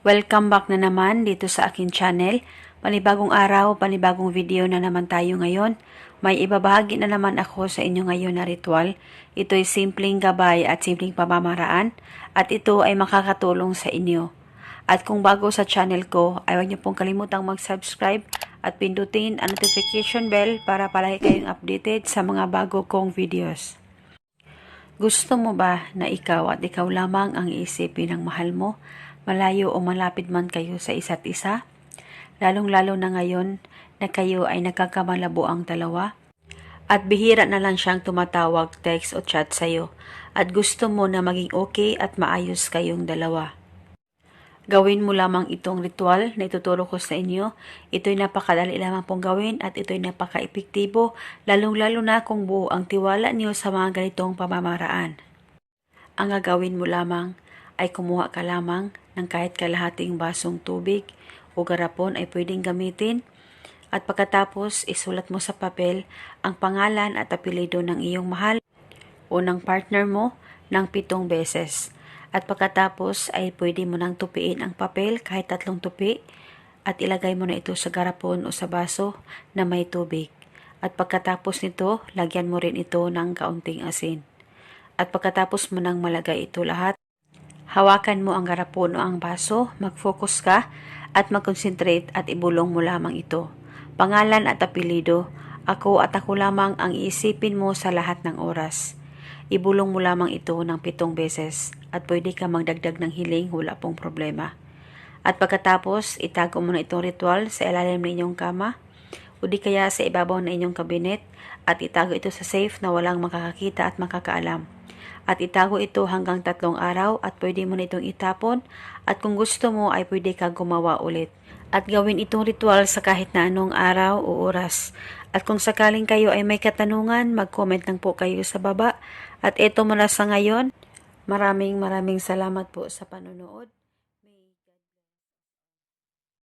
Welcome back na naman dito sa akin channel. Panibagong araw, panibagong video na naman tayo ngayon. May ibabahagi na naman ako sa inyo ngayon na ritual. Ito'y simpleng gabay at simpleng pamamaraan at ito ay makakatulong sa inyo. At kung bago sa channel ko, ay huwag niyo pong kalimutang mag-subscribe at pindutin ang notification bell para palagi kayong updated sa mga bago kong videos. Gusto mo ba na ikaw at ikaw lamang ang iisipin ng mahal mo, malayo o malapit man kayo sa isa't isa? Lalong-lalo na ngayon na kayo ay nagkakamalabo ang dalawa? At bihira na lang siyang tumatawag, text o chat sa'yo at gusto mo na maging okay at maayos kayong dalawa. Gawin mo lamang itong ritual na ituturo ko sa inyo. Ito'y napakadali lamang pong gawin at ito'y napaka-epektibo, lalong-lalo na kung buo ang tiwala niyo sa mga ganitong pamamaraan. Ang gagawin mo lamang ay kumuha ka lamang ng kahit kalahating basong tubig o garapon ay pwedeng gamitin at pagkatapos isulat mo sa papel ang pangalan at apelido ng iyong mahal o ng partner mo ng pitong beses. At pagkatapos ay pwede mo nang tupiin ang papel kahit tatlong tupi at ilagay mo na ito sa garapon o sa baso na may tubig. At pagkatapos nito, lagyan mo rin ito ng kaunting asin. At pagkatapos mo nang malagay ito lahat, hawakan mo ang garapon o ang baso, mag-focus ka at mag-concentrate at ibulong mo lamang ito. Pangalan at apelido, ako at ako lamang ang iisipin mo sa lahat ng oras. Ibulong mo lamang ito ng pitong beses at pwede ka magdagdag ng hiling, wala pong problema. At pagkatapos, itago mo na itong ritual sa ilalim ng inyong kama o di kaya sa ibabaw ng inyong kabinet at itago ito sa safe na walang makakakita at makakaalam. At itago ito hanggang tatlong araw at pwede mo na itong itapon at kung gusto mo ay pwede ka gumawa ulit. At gawin itong ritual sa kahit na anong araw o oras. At kung sakaling kayo ay may katanungan, mag-comment lang po kayo sa baba. At ito muna sa ngayon, maraming maraming salamat po sa panonood.